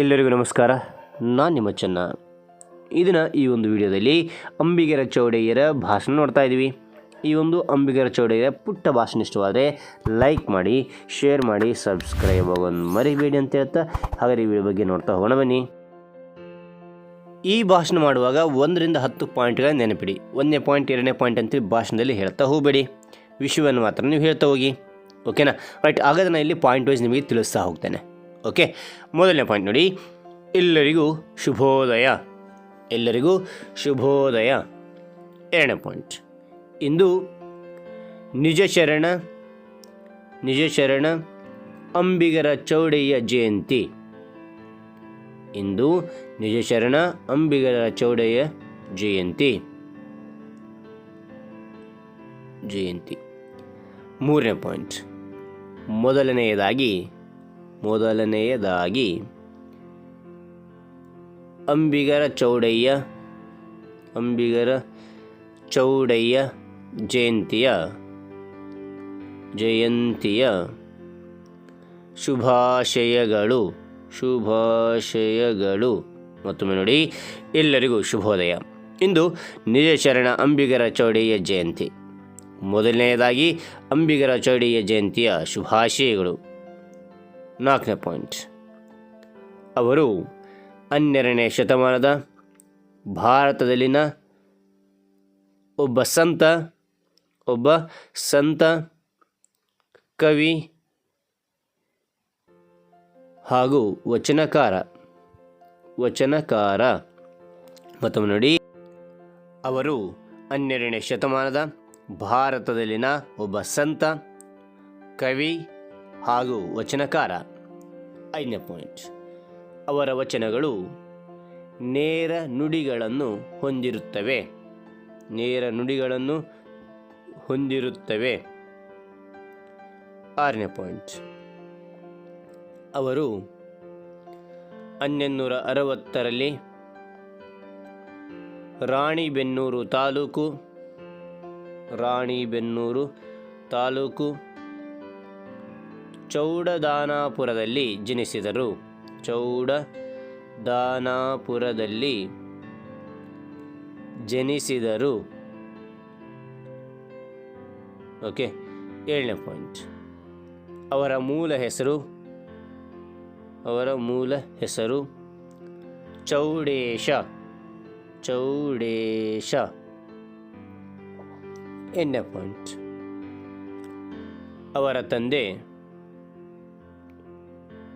ಎಲ್ಲರಿಗೂ ನಮಸ್ಕಾರ. ನಾನು ನಿಮ್ಮ ಚೆನ್ನ. ಇದನ್ನು ಈ ಒಂದು ವಿಡಿಯೋದಲ್ಲಿ ಅಂಬಿಗರ ಚೌಡಯ್ಯರ ಭಾಷಣ ನೋಡ್ತಾ ಇದ್ದೀವಿ ಈ ಒಂದು ಅಂಬಿಗರ ಚೌಡಯ್ಯರ ಪುಟ್ಟ ಭಾಷಣ ಇಷ್ಟವಾದರೆ ಲೈಕ್ ಮಾಡಿ ಶೇರ್ ಮಾಡಿ ಸಬ್ಸ್ಕ್ರೈಬ್ ಆಗೋದು ಮರಿಬೇಡಿ ಅಂತ ಹೇಳ್ತಾ ಹಾಗಾದ್ರೆ ಈ ವಿಡಿಯೋ ಬಗ್ಗೆ ನೋಡ್ತಾ ಹೋಗೋಣ ಬನ್ನಿ. ಈ ಭಾಷಣ ಮಾಡುವಾಗ ಒಂದರಿಂದ ಹತ್ತು ಪಾಯಿಂಟ್ಗಳ ನೆನಪಿಡಿ. ಒಂದನೇ ಪಾಯಿಂಟ್, ಎರಡನೇ ಪಾಯಿಂಟ್ ಅಂತೇಳಿ ಭಾಷಣದಲ್ಲಿ ಹೇಳ್ತಾ ಹೋಗಬೇಡಿ. ವಿಷಯವನ್ನು ಮಾತ್ರ ನೀವು ಹೇಳ್ತಾ ಹೋಗಿ. ಓಕೆನಾ ರೈಟ್ ಹಾಗಾದ್ರೆ ನಾನು ಇಲ್ಲಿ ಪಾಯಿಂಟ್ ವೈಸ್ ನಿಮಗೆ ತಿಳಿಸ್ತಾ ಹೋಗ್ತೇನೆ. ಓಕೆ, ಮೊದಲನೇ ಪಾಯಿಂಟ್ ನೋಡಿ. ಎಲ್ಲರಿಗೂ ಶುಭೋದಯ. ಎಲ್ಲರಿಗೂ ಶುಭೋದಯ. ಎರಡನೇ ಪಾಯಿಂಟ್ ಇಂದು ನಿಜ ಶರಣ ನಿಜ ಶರಣ, ಅಂಬಿಗರ ಚೌಡಯ್ಯ ಜಯಂತಿ. ಇಂದು ನಿಜ ಶರಣ, ಅಂಬಿಗರ ಚೌಡಯ್ಯ ಜಯಂತಿ. ಜಯಂತಿ. ಮೂರನೇ ಪಾಯಿಂಟ್ ಮೊದಲನೆಯದಾಗಿ ಮೊದಲನೆಯದಾಗಿ, ಅಂಬಿಗರ ಚೌಡಯ್ಯ ಅಂಬಿಗರ ಚೌಡಯ್ಯ ಜಯಂತಿಯ ಜಯಂತಿಯ ಶುಭಾಶಯಗಳು ಶುಭಾಶಯಗಳು. ಮತ್ತೊಮ್ಮೆ ನೋಡಿ, ಎಲ್ಲರಿಗೂ ಶುಭೋದಯ. ಇಂದು ನಿಜಶರಣ ಅಂಬಿಗರ ಚೌಡಯ್ಯ ಜಯಂತಿ. ಮೊದಲನೆಯದಾಗಿ ಅಂಬಿಗರ ಚೌಡಯ್ಯ ಜಯಂತಿಯ ಶುಭಾಶಯಗಳು. ನಾಲ್ಕನೇ ಪಾಯಿಂಟ್. ಅವರು ಹನ್ನೆರಡನೇ ಶತಮಾನದ ಭಾರತದಲ್ಲಿನ ಒಬ್ಬ ಸಂತ ಒಬ್ಬ ಸಂತ, ಕವಿ ಹಾಗೂ ವಚನಕಾರ ವಚನಕಾರ. ಮತ್ತೊಮ್ಮೆ ನೋಡಿ. ಅವರು ಹನ್ನೆರಡನೇ ಶತಮಾನದ ಭಾರತದಲ್ಲಿನ ಒಬ್ಬ ಸಂತ, ಕವಿ ಹಾಗೂ ವಚನಕಾರ. ಐದನೇ ಪಾಯಿಂಟ್. ಅವರ ವಚನಗಳು ನೇರ ನುಡಿಗಳನ್ನು ಹೊಂದಿರುತ್ತವೆ. ನೇರ ನುಡಿಗಳನ್ನು ಹೊಂದಿರುತ್ತವೆ. ಆರನೇ ಪಾಯಿಂಟ್. ಅವರು ಹನ್ನೆನ್ನೂರ ಅರವತ್ತರಲ್ಲಿ ರಾಣಿಬೆನ್ನೂರು ತಾಲೂಕು ರಾಣಿಬೆನ್ನೂರು ತಾಲೂಕು ಚೌಡದಾನಾಪುರದಲ್ಲಿ ಜನಿಸಿದರು. ಚೌಡದಾನಾಪುರದಲ್ಲಿ ಜನಿಸಿದರು. ಓಕೆ, ಏಳನೇ ಪಾಯಿಂಟ್. ಅವರ ಮೂಲ ಹೆಸರು, ಅವರ ಮೂಲ ಹೆಸರು ಚೌಡೇಶ ಚೌಡೇಶ. ಎಂಟನೇ ಪಾಯಿಂಟ್. ಅವರ ತಂದೆ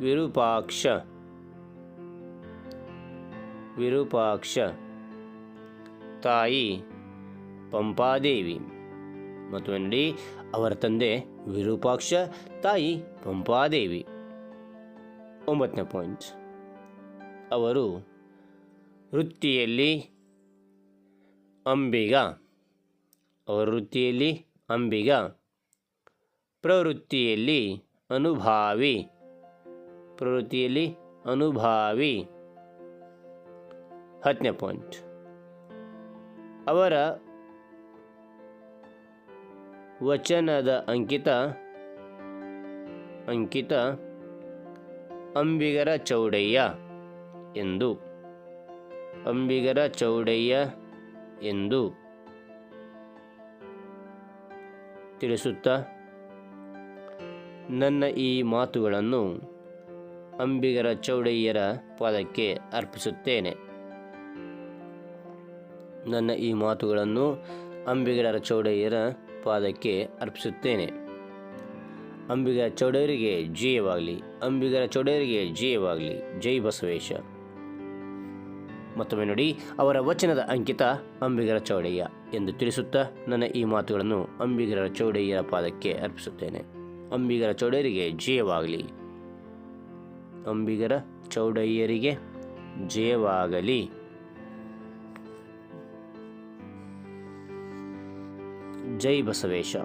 ವಿರೂಪಾಕ್ಷ. ವಿರೂಪಾಕ್ಷ. ತಾಯಿ ಪಂಪಾದೇವಿ. ಮತ್ತು ನೋಡಿ, ಅವರ ತಂದೆ ವಿರೂಪಾಕ್ಷ, ತಾಯಿ ಪಂಪಾದೇವಿ. ಒಂಬತ್ತನೇ ಪಾಯಿಂಟ್. ಅವರು ವೃತ್ತಿಯಲ್ಲಿ ಅಂಬಿಗ. ಅವರ ವೃತ್ತಿಯಲ್ಲಿ ಅಂಬಿಗ. ಪ್ರವೃತ್ತಿಯಲ್ಲಿ ಅನುಭಾವಿ. ಪ್ರವೃತ್ತಿಯಲ್ಲಿ ಅನುಭಾವಿ. ಹತ್ತನೇ ಪಾಯಿಂಟ್ ಅವರ ವಚನದ ಅಂಕಿತ ಅಂಕಿತ ಅಂಬಿಗರ ಚೌಡಯ್ಯ ಎಂದು. ಅಂಬಿಗರ ಚೌಡಯ್ಯ ಎಂದು ತಿಳಿಸುತ್ತ, ನನ್ನ ಈ ಮಾತುಗಳನ್ನು ಅಂಬಿಗರ ಚೌಡಯ್ಯರ ಪಾದಕ್ಕೆ ಅರ್ಪಿಸುತ್ತೇನೆ. ನನ್ನ ಈ ಮಾತುಗಳನ್ನು ಅಂಬಿಗರ ಚೌಡಯ್ಯರ ಪಾದಕ್ಕೆ ಅರ್ಪಿಸುತ್ತೇನೆ. ಅಂಬಿಗರ ಚೌಡಯ್ಯರಿಗೆ ಜಯವಾಗಲಿ. ಅಂಬಿಗರ ಚೌಡಯ್ಯರಿಗೆ ಜಯವಾಗಲಿ. ಜೈ ಬಸವೇಶ. ಮತ್ತೊಮ್ಮೆ ನೋಡಿ, ಅವರ ವಚನದ ಅಂಕಿತ ಅಂಬಿಗರ ಚೌಡಯ್ಯ ಎಂದು ತಿಳಿಸುತ್ತಾ ನನ್ನ ಈ ಮಾತುಗಳನ್ನು ಅಂಬಿಗರ ಚೌಡಯ್ಯರ ಪಾದಕ್ಕೆ ಅರ್ಪಿಸುತ್ತೇನೆ. ಅಂಬಿಗರ ಚೌಡಯ್ಯರಿಗೆ ಜಯವಾಗಲಿ. ಅಂಬಿಗರ ಚೌಡಯ್ಯರಿಗೆ ಜಯವಾಗಲಿ. ಜೈ ಬಸವೇಶ.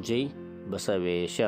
ಜೈ ಬಸವೇಶ.